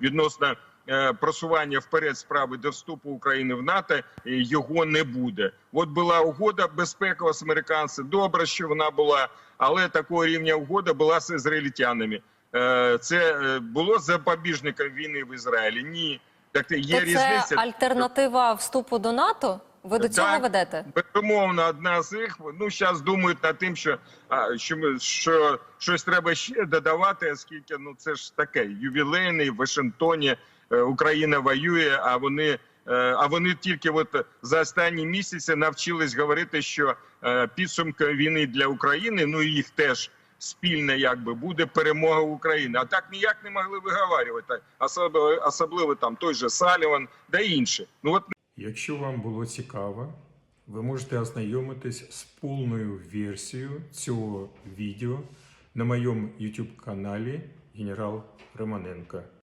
відносно е, просування вперед справи до вступу України в НАТО е, його не буде. От була угода безпекова з американцями. Добре, що вона була, але такого рівня угода була з ізраїльтянами. Е, Це було запобіжником війни в Ізраїлі? Ні. Так є То це різниця. альтернатива вступу до НАТО? Ви до цього Так. ведете? Безумовно, одна з їх. Ну зараз думають над тим, що, а, що, що щось треба ще додавати, оскільки ну це ж таке ювілейний в Вашингтоні е, Україна воює, а вони. е, А вони тільки от за останні місяці навчились говорити, що е, підсумком війни для України, ну і їх теж спільне, якби буде перемога України. А так ніяк не могли виговарювати, особливо, особливо там той же Саліван да інші. Ну от Якщо вам було цікаво, ви можете ознайомитись з повною версією цього відео на моєму YouTube каналі Генерал Романенко.